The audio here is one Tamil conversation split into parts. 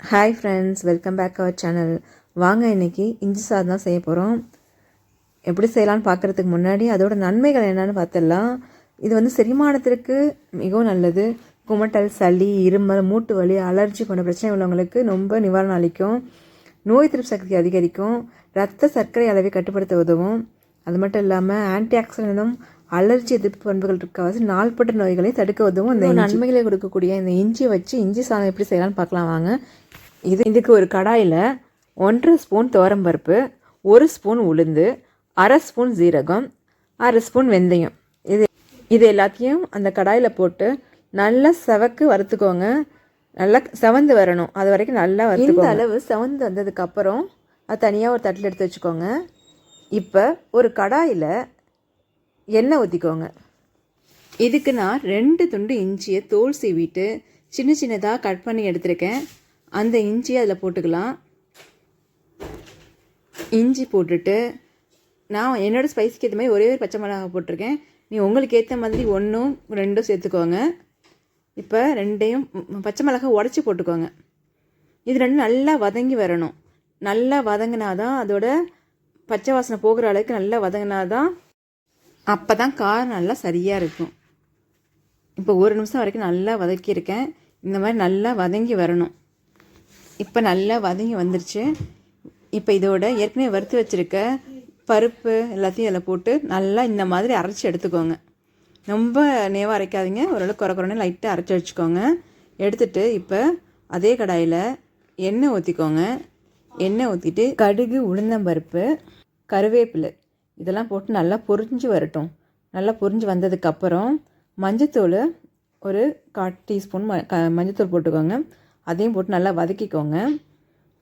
Hi friends welcome back our channel வாங்க இன்னைக்கு இஞ்சி சாதம் தான் செய்ய போகிறோம் எப்படி செய்யலாம்னு பார்க்குறதுக்கு முன்னாடி அதோட நன்மைகள் என்னென்னு பார்த்துடலாம். இது வந்து செரிமானத்திற்கு மிகவும் நல்லது. குமட்டல் சளி இருமல் மூட்டு வலி அலர்ஜி போன்ற பிரச்சனை உள்ளவங்களுக்கு ரொம்ப நிவாரணம் அளிக்கும். நோய் எதிர்ப்பு சக்தி அதிகரிக்கும். ரத்த சர்க்கரை அளவை கட்டுப்படுத்த உதவும். அது மட்டும் இல்லாமல் ஆன்டி ஆக்சிடென்ட்டும் அலர்ஜி எதிர்ப்பு பண்புகள் இருக்காது நாள்பட்ட நோய்களை தடுக்க உதவும் இந்த நன்மைகளை கொடுக்கக்கூடிய இந்த இஞ்சி வச்சு இஞ்சி சாதம் எப்படி செய்யலாம்னு பார்க்கலாம் வாங்க. இது இதுக்கு ஒரு கடாயில் ஒன்றரை ஸ்பூன் துவரம்பருப்பு ஒரு ஸ்பூன் உளுந்து அரை ஸ்பூன் ஜீரகம் அரை ஸ்பூன் வெந்தயம். இது இது எல்லாத்தையும் அந்த கடாயில் போட்டு நல்லா செவக்கு வறுத்துக்கோங்க. நல்லா செவந்து வரணும். அது வரைக்கும் நல்லா இந்த அளவு செவந்து வந்ததுக்கப்புறம் அது தனியாக ஒரு தட்டில் எடுத்து வச்சுக்கோங்க. இப்போ ஒரு கடாயில் எண்ணெய் ஊற்றிக்கோங்க இதுக்கு நான் ரெண்டு துண்டு இஞ்சியை தோல் சீவிட்டு சின்ன சின்னதாக கட் பண்ணி எடுத்திருக்கேன். அந்த இஞ்சியை அதில் போட்டுக்கலாம். இஞ்சி போட்டுட்டு நான் என்னோடய ஸ்பைஸ்க்கு ஏற்ற மாதிரி ஒரே ஒரு பச்சை மிளகா போட்டிருக்கேன். நீ உங்களுக்கு ஏற்ற மாதிரி ஒன்றும் ரெண்டும் சேர்த்துக்கோங்க. இப்போ ரெண்டையும் பச்சை மிளகா உடச்சி போட்டுக்கோங்க. இது ரெண்டும் நல்லா வதங்கி வரணும். நல்லா வதங்கினா தான் அதோட பச்சை வாசனை போகிற அளவுக்கு நல்லா வதங்கினா தான் அப்போ தான் காரம் நல்லா சரியாக இருக்கும். இப்போ ஒரு நிமிஷம் வரைக்கும் நல்லா வதக்கியிருக்கேன். இந்த மாதிரி நல்லா வதங்கி வரணும். இப்போ நல்லா வதங்கி வந்துருச்சு. இப்போ இதோட ஏற்கனவே வறுத்து வச்சுருக்க பருப்பு எல்லாத்தையும் அதில் போட்டு நல்லா இந்த மாதிரி அரைச்சி எடுத்துக்கோங்க. ரொம்ப நேவாக அரைக்காதீங்க. ஓரளவுக்கு குறை குறைனே லைட்டாக அரைச்சி வச்சுக்கோங்க. எடுத்துட்டு இப்போ அதே கடாயில் எண்ணெய் ஊற்றிக்கோங்க எண்ணெய் ஊற்றிட்டு கடுகு உளுந்தம்பருப்பு கருவேப்பிலை இதெல்லாம் போட்டு நல்லா பொரிஞ்சு வரட்டும். நல்லா பொரிஞ்சு வந்ததுக்கப்புறம் மஞ்சத்தூள் ஒரு கால் டீஸ்பூன் ம க மஞ்சத்தூள் போட்டுக்கோங்க. அதையும் போட்டு நல்லா வதக்கிக்கோங்க.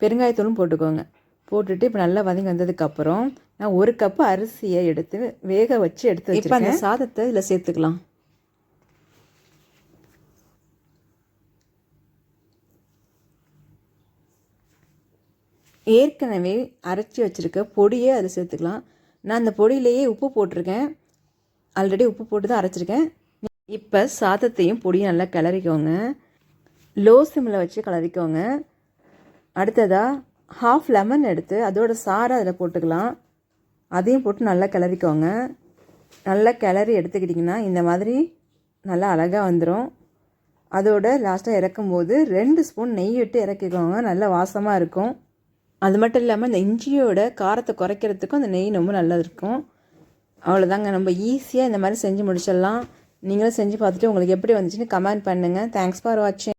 பெருங்காயத்தூளும் போட்டுக்கோங்க. போட்டுட்டு இப்போ நல்லா வதங்கி வந்ததுக்கப்புறம் நான் ஒரு கப்பு அரிசியை எடுத்து வேக வச்சு எடுத்து இப்போ அந்த சாதத்தை இதில் சேர்த்துக்கலாம். ஏற்கனவே அரைச்சி வச்சுருக்க பொடியே அதில் சேர்த்துக்கலாம். நான் அந்த பொடியிலேயே உப்பு போட்டிருக்கேன். ஆல்ரெடி உப்பு போட்டு தான் அரைச்சிருக்கேன். இப்போ சாதத்தையும் பொடியும் நல்லா கிளறிக்கோங்க. லோ சிம்மில் வச்சு கிளறிக்கோங்க. அடுத்ததாக ஹாஃப் லெமன் எடுத்து அதோட சாறை அதில் போட்டுக்கலாம். அதையும் போட்டு நல்லா கிளறிக்கோங்க. நல்லா கிளறி எடுத்துக்கிட்டிங்கன்னா இந்த மாதிரி நல்லா அழகாக வந்துடும் அதோட லாஸ்ட்டாக இறக்கும்போது ரெண்டு ஸ்பூன் நெய் விட்டு இறக்கிக்கோங்க. நல்லா வாசமாக இருக்கும். அது மட்டும் இல்லாமல் இந்த இஞ்சியோட காரத்தை குறைக்கிறதுக்கும் அந்த நெய் ரொம்ப நல்லது இருக்கும் அவ்வளோதாங்க நம்ம ஈஸியாக இந்த மாதிரி செஞ்சு முடிச்சிடலாம். நீங்களும் செஞ்சு பார்த்துட்டு உங்களுக்கு எப்படி வந்துச்சுன்னு கமெண்ட் பண்ணுங்கள் தேங்க்ஸ் ஃபார் வாட்சிங்